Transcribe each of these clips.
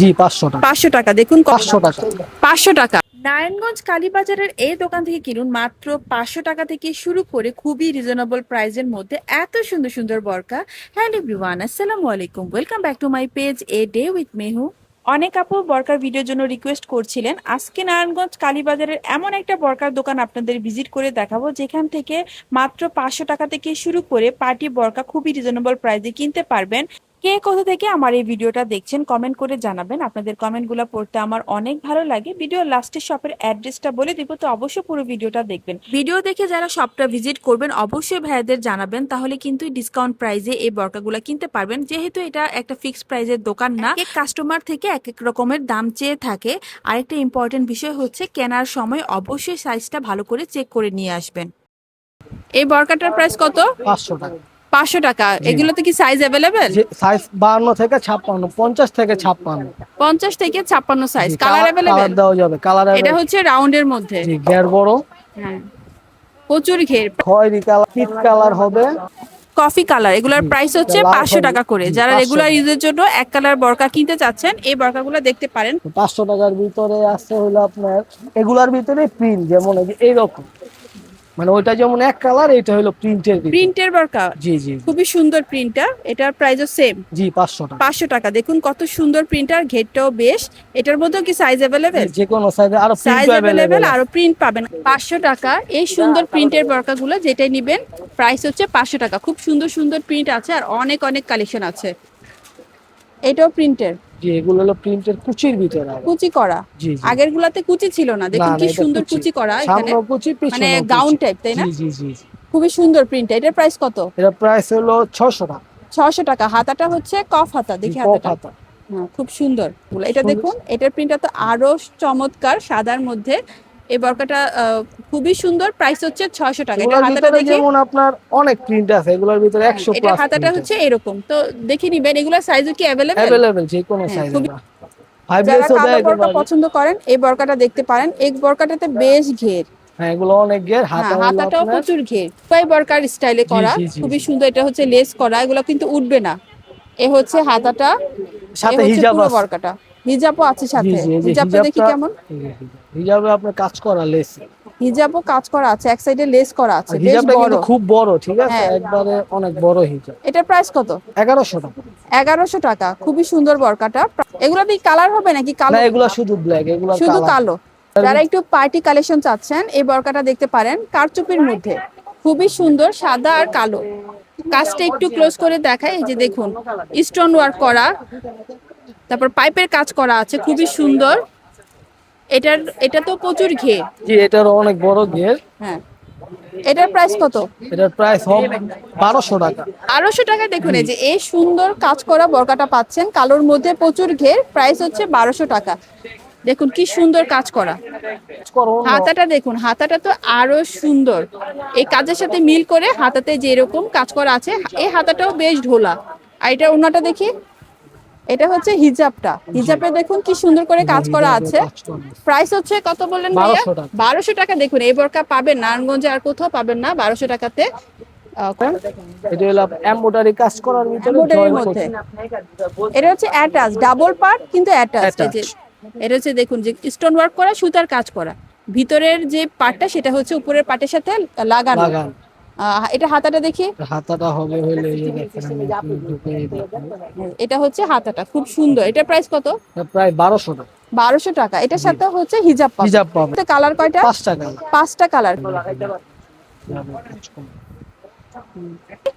জি পাঁচশো টাকা। পাঁচশো টাকা দেখুন পাঁচশো টাকা। পাঁচশো টাকা। নারায়ণগঞ্জ কালীবাজারের এই দোকান থেকে কিনুন মাত্র পাঁচশো টাকা থেকে শুরু করে খুবই রিজনেবল প্রাইজের মধ্যে এত সুন্দর সুন্দর বরকা। হ্যালো এভরিওয়ান আসসালামু আলাইকুম। Welcome back to my page a day with Mehu অনেক আপু বরকার ভিডিওর জন্য রিকোয়েস্ট করছিলেন। আজকে নারায়ণগঞ্জ কালীবাজারের এমন একটা বরকার দোকান আপনাদের ভিজিট করে দেখাবো যেখান থেকে মাত্র পাঁচশো টাকা থেকে শুরু করে পার্টি বরকা খুবই রিজনেবল প্রাইসে কিনতে পারবেন। কে কোথা থেকে আমার এই ভিডিওটা দেখছেন কমেন্ট করে জানাবেন। আপনাদের কমেন্টগুলো পড়তে আমার অনেক ভালো লাগে। ভিডিও লাস্টে শপের অ্যাড্রেসটা বলে দিব তো অবশ্যই পুরো ভিডিওটা দেখবেন। ভিডিও দেখে যারা শপটা ভিজিট করবেন অবশ্যই ভাইয়াদের জানাবেন তাহলে কিন্তু ডিসকাউন্ট প্রাইজে এই বরকাগুলো কিনতে পারবেন। যেহেতু এটা একটা ফিক্সড প্রাইজের দোকান না এক কাস্টমার থেকে এক এক রকমের দাম চেয়ে থাকে। আরেকটা ইম্পর্টেন্ট বিষয় হচ্ছে কেনার সময় অবশ্যই সাইজটা ভালো করে চেক করে নিয়ে আসবেন। এই বরকাটার প্রাইস কত? পাঁচশো টাকা। পাঁচশো টাকা। এগুলোতে কি সাইজ অ্যাভেলেবেল সাইজ বাহান্ন থেকে ছাপ্পান্ন পঞ্চাশ থেকে ছাপ্পান্ন। পঞ্চাশ থেকে ছাপ্পান্ন সাইজ কালার অ্যাভেলেবেল দেওয়া যাবে কালার এটা হচ্ছে রাউন্ডের মধ্যে। গ্যার বড়। হ্যাঁ। প্রচুর ঘের। খয়েরি কালার পিট কালার হবে। কফি কালার এগুলোর প্রাইস হচ্ছে পাঁচশো টাকা করে। যারা রেগুলার। ইউজের জন্য এক কালার বরকা কিনতে চাচ্ছেন এই বরকাগুলো দেখতে পারেন। পাঁচশো টাকার ভিতরে আছে হলো আপনার এগুলার ভিতরে প্রিন্ট যেমন এই এইরকম। মানে ওইটা যেমন এক কালার এটা হলো প্রিন্টের প্রিন্টের বরকা? জি জি খুবই সুন্দর প্রিন্টটা এটার প্রাইসও সেম জি পাঁচশো টাকা। পাঁচশো টাকা। দেখুন কত সুন্দর প্রিন্টার ঘেরটাও বেশ। এটার মধ্যেও কি সাইজ অ্যাভেলেবেল যে কোনো সাইজে আরও সাইজ প্রিন্ট অ্যাভেলেবেল আরও প্রিন্ট পাবেন। পাঁচশো টাকা। এই সুন্দর প্রিন্টের বরকাগুলো যেটাই নিবেন প্রাইস হচ্ছে পাঁচশো টাকা। খুব সুন্দর সুন্দর প্রিন্ট আছে আর অনেক অনেক কালেকশন আছে। এটাও প্রিন্টের জি এগুলো হলো প্রিন্টের কুচির ভিতরে কুচি করা। আগের গুলাতে কুচি ছিল না। দেখুন কি সুন্দর কুচি। করা এখানে। মানে গাউন টাইপ তাই না? জি জি জি। খুবই সুন্দর প্রিন্ট এটার প্রাইস কত? এটার প্রাইস হলো ছশো টাকা। ছশো টাকা। হাতাটা হচ্ছে কফ হাতা দেখি হাতাটা। হাতা। হ্যাঁ, খুব সুন্দর। এটা দেখুন এটার প্রিন্টটা তো আরও চমৎকার সাদার মধ্যে এই বরকাটা খুবই সুন্দর। প্রাইস হচ্ছে ছয়শো টাকা। এটা হাতাটা দেখি? যেমন আপনার অনেক প্রিন্ট আছে এগুলোর ভিতরে একশো এটা হাতাটা হচ্ছে এরকম। তো দেখে নিবেন এগুলো সাইজও কি অ্যাভেলেবেল অ্যাভেলেবেল যে কোনো হ্যাঁ, সাইজ ফাইভ যারা পছন্দ করেন এই বরকাটা দেখতে পারেন। এই বরকাটাতে বেশ ঘের। হ্যাঁ এগুলো অনেক হাতা হ্যাঁ হাতাটাও প্রচুর ঘের। পাই বরকার স্টাইলে করা খুবই সুন্দর। এটা হচ্ছে লেস করা এগুলো কিন্তু উঠবে না। এ হচ্ছে হাতাটা সাথে হিজাব আছে। বরকাটা। হিজাবও আছে সাথে। হিজাবটা দেখি কেমন? হিজাব। আপনার কাজ করা লেস। হিজাবও কাজ করা আছে এক সাইডে লেস করা আছে বেশ হিজাবটা বড়। কিন্তু খুব বড় ঠিক আছে? হ্যাঁ। একবারে অনেক বড় হিজাব। এটার প্রাইস কত? এগারোশো টাকা। এগারোশো টাকা খুবই সুন্দর বরকাটা। এগুলো কি কালার হবে নাকি কালো? না এগুলো শুধু ব্ল্যাক এগুলো শুধু কালো। যারা একটু পার্টি কালেকশন চাচ্ছেন এই বরকাটা দেখতে পারেন কারচুপির মধ্যে। খুবই সুন্দর সাদা আর কালো। কাজটা একটু ক্লোজ করে দেখায় এই যে দেখুন স্টোন ওয়ার্ক করা। তারপর পাইপের কাজ করা আছে খুবই সুন্দর। এটার এটা তো প্রচুর ঘে জি এটার অনেক বড় গের হ্যাঁ। এটার প্রাইস কত? এটার প্রাইস হবে বারোশো টাকা। বারোশো টাকা দেখুন এই যে এই সুন্দর কাজ করা বরকাটা পাচ্ছেন কালোর মধ্যে প্রচুর ঘের প্রাইস হচ্ছে বারোশো টাকা। দেখুন কি সুন্দর কাজ করা। হাতাটা দেখুন হাতাটা তো আরও সুন্দর। এই কাজের সাথে মিল করে হাতাতে যে এরকম কাজ করা আছে এই হাতাটাও বেশ ঢোলা। আর এটা ওনাটা দেখি। এটা হচ্ছে হিজাবটা। হিজাবে দেখুন কি সুন্দর করে কাজ করা আছে। প্রাইস হচ্ছে কত বললেন ভাইয়া? বারোশো টাকা। দেখুন এই বরকা পাবেন নারায়ণগঞ্জে আর কোথাও পাবেন না বারোশো টাকাতে। এটা হলো এমব্রয়ডারি কাজ করার ভিতরে Embroidery join মধ্যে। এটা হচ্ছে অ্যাটাচ ডাবল পার্ট কিন্তু অ্যাটাচ এটা হচ্ছে দেখুন যে স্টোন ওয়ার্ক করা সুতার কাজ করা। ভিতরের যে পার্টটা সেটা হচ্ছে উপরের পার্টের সাথে লাগানো। এটা হাতাটা দেখি। হাতাটা হবে হলে। এটা হচ্ছে হাতাটা খুব সুন্দর। এটা প্রাইস কত? প্রায় বারোশো টাকা। বারোশো টাকা। এটার সাথে হচ্ছে হিজাব হিজাব কালার কয়টা? পাঁচটা কালার পাঁচটা কালার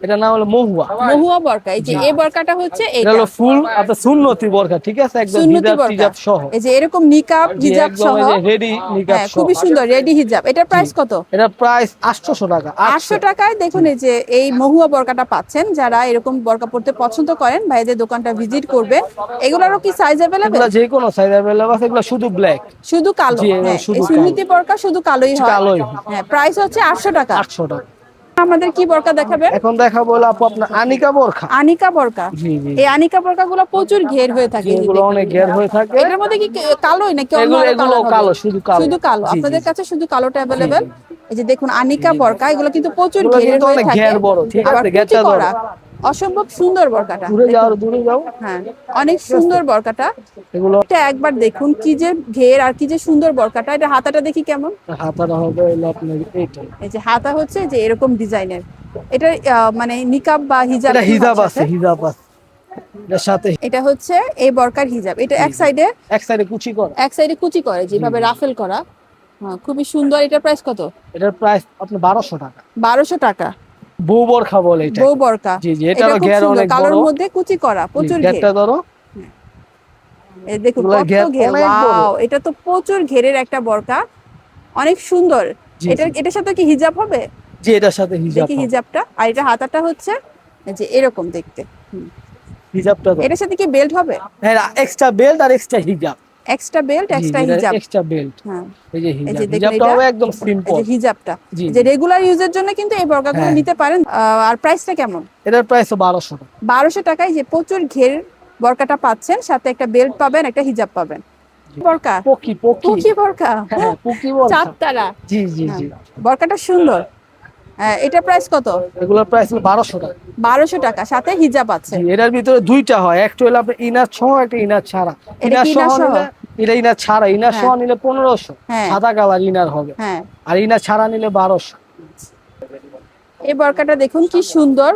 এটা নাম হলো মহুয়া। মহুয়া বরকা এই যে এই বরকাটা হচ্ছে এটা এটা হলো ফুল আপনার সুন্নতি বরকা ঠিক আছে? একদম সুন্নতি হিজাব সহ। এই যে এরকম নিকাব হিজাব সহ। রেডি নিকাব হ্যাঁ সহ। খুবই সুন্দর রেডি হিজাব। এটার প্রাইস কত? এটা প্রাইস আটশোশো টাকা আটশো। টাকায় দেখুন এই যে এই মহুয়া বরকাটা পাচ্ছেন যারা এরকম বরকা পড়তে পছন্দ করেন ভাইদের দোকানটা ভিজিট করবেন এগুলোরও কি সাইজ এগুলো যে কোনো সাইজ অ্যাভেলেবল আছে এগুলো শুধু ব্ল্যাক শুধু কালো। হ্যাঁ এই সুন্নতি বরকা শুধু কালোই হয়। কালোই। হ্যাঁ প্রাইস হচ্ছে আটশো টাকা। আটশো টাকা। আমাদের কি বরকা দেখাবেন এখন দেখাবো আপু আপনার আনিকা বরখা আনিকা বরকা? এই আনিকা বরকা গুলো প্রচুর ঘের হয়ে থাকে এগুলো অনেক ঘের হয়ে থাকে। এর মধ্যে কি কালোই নাকি অন্য হবে? কালো শুধু কালো। শুধু কালো। আপনাদের কাছে শুধু কালোটা অ্যাভেলেবেল এই যে দেখুন আনিকা বরকা এগুলো কিন্তু প্রচুর ঘের হয়ে থাকে। ঘের বড়, ঠিক আছে, গেটা অসম্ভব সুন্দর বরকাটা। দূরে যাও দূরে যাও। হ্যাঁ অনেক সুন্দর বরকাটা। এগুলো এটা একবার দেখুন কি যে ঘের আর কি যে সুন্দর বরকাটা। এটা হাতাটা দেখি কেমন? হাতাটা হবে হলো আপনার এইটা। এই যে হাতা হচ্ছে যে এরকম ডিজাইনের। এটা মানে নিকাব বা হিজাব এটা হিজাব আছে হিজাব আছে। এটার সাথে এটা হচ্ছে এই বরকার হিজাব। এটা এক সাইডে এক সাইডে কুচি করা। এক সাইডে কুচি করে যেভাবে রাফেল করা। হ্যাঁ, খুবই সুন্দর। এটার প্রাইস কত? এটার প্রাইস আপনার বারোশো টাকা। বারোশো টাকা। বউ বরখা বলে এটা বউ জি জি এটা ঘের সুন্দর। অনেক কালোর মধ্যে কুচি করা প্রচুর ঘের। ঘেরটা ধরো এই দেখুন কত ঘের ঘের। বড়। ওয়াও এটা তো প্রচুর ঘেরের একটা বরকা অনেক সুন্দর। এটা এটার সাথে কি হিজাব হবে? জি এটার সাথে হিজাব দেখি হিজাবটা। আর এটা হাতাটা হচ্ছে যে এরকম দেখতে। হিজাবটা এটার সাথে কি বেল্ট হবে? হ্যাঁ এক্সট্রা বেল্ট আর এক্সট্রা হিজাব। এক্সট্রা বেল্ট এক্সট্রা হিজাব এক্সট্রা বেল্ট হ্যাঁ। এই যে হিজাব একদম সিম্পল হিজাবটা যে রেগুলার ইউজের জন্য কিন্তু এই বর্গাগুলো হ্যাঁ। নিতে পারেন। আর প্রাইসটা কেমন? এটার প্রাইস বারোশো টাকা। বারোশো টাকায় যে প্রচুর ঘের বরকাটা পাচ্ছেন সাথে একটা বেল্ট পাবেন একটা হিজাব পাবেন। বরকা পকি পকি। পুকি বরকা হ্যাঁ তারা জি জি জি। বরকাটা সুন্দর। হ্যাঁ, এটার প্রাইস কত? এগুলোর প্রাইস হলো বারোশো টাকা। বারোশো টাকা সাথে হিজাব আছে। এটার ভিতরে দুইটা হয় একটা হলো আপনার ইনার সহ একটা ইনার ছাড়া। এটা ইনার সহ এটা ইনার ছাড়া ইনার সহ নিলে পনেরোশো হ্যাঁ। সাদা কালার ইনার হবে। হ্যাঁ। আর ইনার ছাড়া নিলে বারোশো। এই বরকাটা দেখুন কি সুন্দর।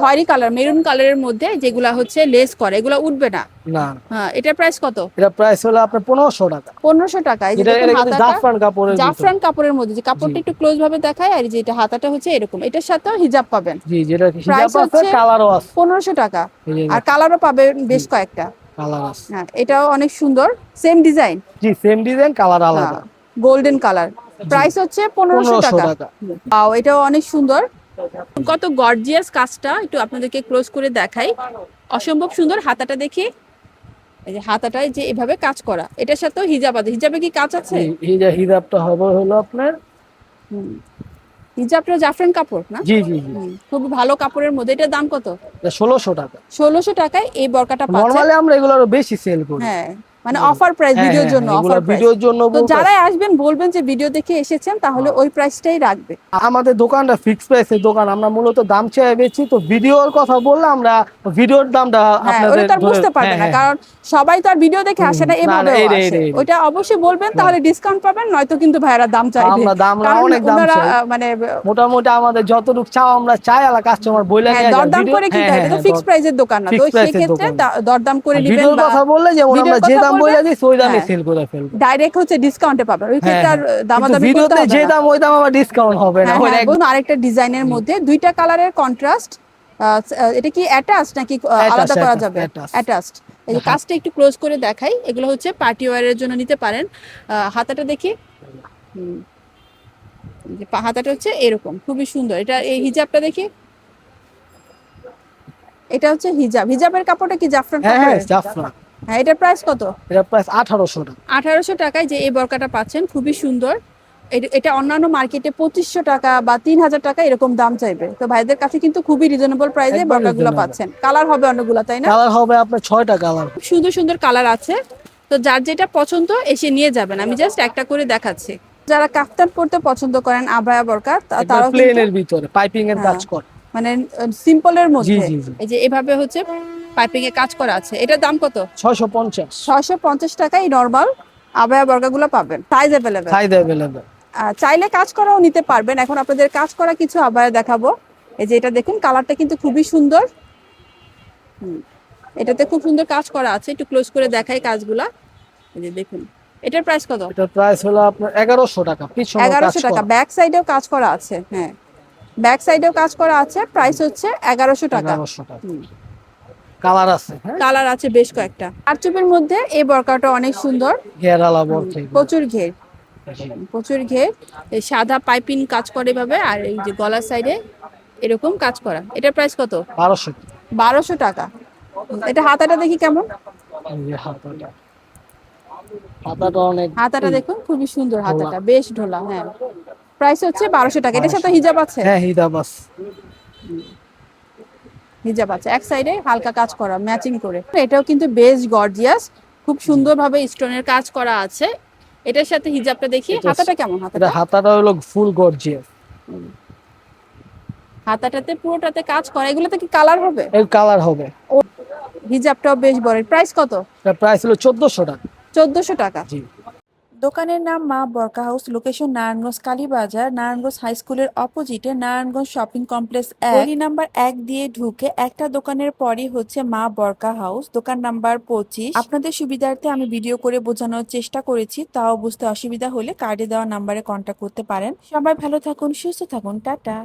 খয়েরি কালার মেরুন কালারের মধ্যে যেগুলা হচ্ছে লেস করে এগুলা উঠবে না? না। হ্যাঁ এটার প্রাইস কত? এটা প্রাইস হলো আপনার পনেরোশো টাকা। পনেরোশো টাকা এই যে এটা এটা জাফরান কাপড়ের জাফরান কাপড়ের মধ্যে যে কাপড়টা একটু ক্লোজ ভাবে দেখায় আর যেটা হাতাটা হচ্ছে এরকম এটার সাথেও হিজাব পাবেন। জি যেটা হিজাব আছে কালারও আছে। পনেরোশো টাকা। আর কালারও পাবেন বেশ কয়েকটা। কালার আছে। হ্যাঁ এটাও অনেক সুন্দর সেম ডিজাইন জি সেম ডিজাইন কালার আলাদা। গোল্ডেন কালার প্রাইস হচ্ছে পনেরোশো পনেরোশো টাকা। টাকা। পাও এটাও অনেক সুন্দর। কত গর্জিয়াস কাজটা একটু আপনাদেরকে ক্লোজ করে দেখাই। অসম্ভব সুন্দর হাতাটা দেখি। এই যে হাতাটায় যে এভাবে কাজ করা এটার সাথেও হিজাব আছে। হিজাবে কি কাজ আছে? হিজাবটা হবে হলো আপনার। হিজাবটা জাফরান কাপড় না? জি জি খুব ভালো কাপড়ের মধ্যে। এটার দাম কত? এটা ষোলোশো টাকা। ষোলোশো টাকায় এই বরকাটা পাচ্ছেন। নর্মালি আমরা এগুলো আরও বেশি সেল করি। হ্যাঁ মানে অফার প্রাইস হ্যাঁ, ভিডিওর হ্যাঁ, জন্য অফার ভিডিওর জন্য তো যারাই আসবেন বলবেন যে ভিডিও দেখে এসেছেন তাহলে ওই প্রাইসটাই রাখবে আমাদের দোকানটা ফিক্স প্রাইসের দোকান আমরা মূলত দাম চেয়ে বেচি তো ভিডিওর কথা বললে আমরা ভিডিওর দামটা হ্যাঁ আপনাদের ওটা বুঝতে পারবে হ্যাঁ, না হ্যাঁ। কারণ সবাই তো আর ভিডিও দেখে আসে না এভাবে না, আসে। ওটা অবশ্যই বলবেন তাহলে ডিসকাউন্ট পাবেন নয়তো কিন্তু ভাইয়ারা দাম চাইবে আমরা দাম অনেক দাম চাই। মানে মোটামুটি আমাদের যতটুকু চাও আমরা চাই আলা কাস্টমার বইলে হ্যাঁ, নিয়ে। দরদাম করে হ্যাঁ, হ্যাঁ, এটা তো হ্যাঁ, ফিক্সড প্রাইসের দোকান না তো দোকান। দা- দরদাম করে নেবেন কথা বললে যেমন আমরা যে দাম বলে দিই ওই দামে হ্যাঁ। সেল করে ফেলব। ডাইরেক্ট হচ্ছে ডিসকাউন্টে পাবেন। ওই ক্ষেত্রে আর হ্যাঁ, কিন্তু দামাদামি করতে হবে যে দাম ওই দাম আবার ডিসকাউন্ট হবে না। হ্যাঁ, হ্যাঁ, একদম আরেকটা ডিজাইনের মধ্যে। দুইটা কালারের কন্ট্রাস্ট এটা কি অ্যাটাচ নাকি আলাদা করা যাবে. অ্যাটাচড এই যে কাজটা একটু ক্লোজ করে দেখাই। এগুলো হচ্ছে পার্টি ওয়ারের জন্য নিতে পারেন। হাতাটা দেখি। হাতাটা হচ্ছে এরকম। খুবই সুন্দর। এটা এই হিজাবটা দেখি। এটা হচ্ছে হিজাব। হিজাবের কাপড়টা কি জাফরান হ্যাঁ হ্যাঁ জাফরান। হ্যাঁ এটার প্রাইস কত? এটা প্রাইস আঠারোশো টাকা। আঠারোশো টাকায় যে এই বরকাটা পাচ্ছেন খুবই সুন্দর। এট- অন্যান্য মার্কেটে পঁচিশশো টাকা বা তিন হাজার টাকা এরকম দাম চাইবে। তো ভাইদের কাছে কিন্তু খুবই রিজনেবল প্রাইসে বরকাগুলো পাচ্ছেন। কালার হবে অনেকগুলো তাই না? কালার হবে আপনার ছয়টা কালার সুন্দর সুন্দর কালার আছে। তো যার যেটা পছন্দ এসে নিয়ে যাবেন। আমি জাস্ট একটা করে দেখাচ্ছি। যারা কাফতান পরতে পছন্দ করেন আবায়া বরকা তারাও প্লেনের ভিতরে পাইপিং এর হ্যাঁ। কাজ করে। মানে সিম্পলের মধ্যে। এই যে এভাবে হচ্ছে পাইপিং এ কাজ করা আছে। এটার দাম কত? ছয়শো পঞ্চাশ। ছয়শো পঞ্চাশ টাকায় নর্মাল আবায়া বর্গাগুলো পাবেন। সাইজ অ্যাভেলেবেল সাইজ অ্যাভেলেবেল চাইলে কাজ করাও নিতে পারবেন। এখন আপনাদের কাজ করা কিছু আবার দেখাবো। এই যে এটা দেখুন কালারটা কিন্তু খুবই সুন্দর। হুম, এটাতে খুব সুন্দর কাজ করা আছে। একটু ক্লোজ করে দেখাই কাজগুলা। এই যে দেখুন এটার প্রাইস কত? এটার প্রাইস হলো আপনার এগারোশো টাকা। পিছনে এগারোশো টাকা। ব্যাক সাইডেও কাজ করা আছে হ্যাঁ। ব্যাক সাইডেও কাজ করা আছে। প্রাইস হচ্ছে এগারোশো টাকা। এগারোশো টাকা। হুম। কালার আছে হ্যাঁ? কালার আছে বেশ কয়েকটা। আরচুপের মধ্যে এই বরকাটা অনেক সুন্দর। ঘেরালা বলতে প্রচুর ঘের। প্রচুর ঘের। সাদা পাইপিং কাজ করে এভাবে আর এই যে গলার সাইডে এরকম কাজ করা। এটার প্রাইস কত? বারোশো। বারোশো টাকা। এটা হাতাটা দেখি কেমন? হাতাটা। হাতাটা অনেক হাতাটা দেখুন খুবই সুন্দর হাতাটা বেশ ঢোলা হ্যাঁ। প্রাইস হচ্ছে বারোশো টাকা। এটার সাথে হিজাব আছে? হ্যাঁ হিদাবাস হিজাব আছে। এক সাইডে হালকা কাজ করা ম্যাচিং করে। এটাও কিন্তু বেশ গর্জিয়াস খুব সুন্দরভাবে স্টোনের কাজ করা আছে। এটার সাথে হিজাবটা দেখি হাতাটা কেমন হাতাটা? হাতাটা হলো ফুল গর্জিয়াস হাতাটাতে পুরোটাতে কাজ করা এগুলোতে কি কালার হবে? এর কালার হবে। হিজাবটাও বেশ বড়। প্রাইস কত? প্রাইস হলো চোদ্দশো টাকা। চোদ্দশো টাকা। জি। দোকানের নাম মা বরকা house, location Narayanganj, Kalibazar, Narayanganj high স্কুলের অপোজিটে নারায়ণগঞ্জ শপিং কমপ্লেক্স গলি নাম্বার এক দিয়ে ঢুকে একটা দোকানের পরই হচ্ছে মা বরকা হাউস, দোকান নাম্বার পঁচিশ। আপনাদের সুবিধার্থে আমি ভিডিও করে বোঝানোর চেষ্টা করেছি, তাও বুঝতে অসুবিধা হলে কার্ডে দেওয়া নাম্বারে কন্ট্যাক্ট করতে পারেন। সবাই ভালো থাকুন, সুস্থ থাকুন, টাটা।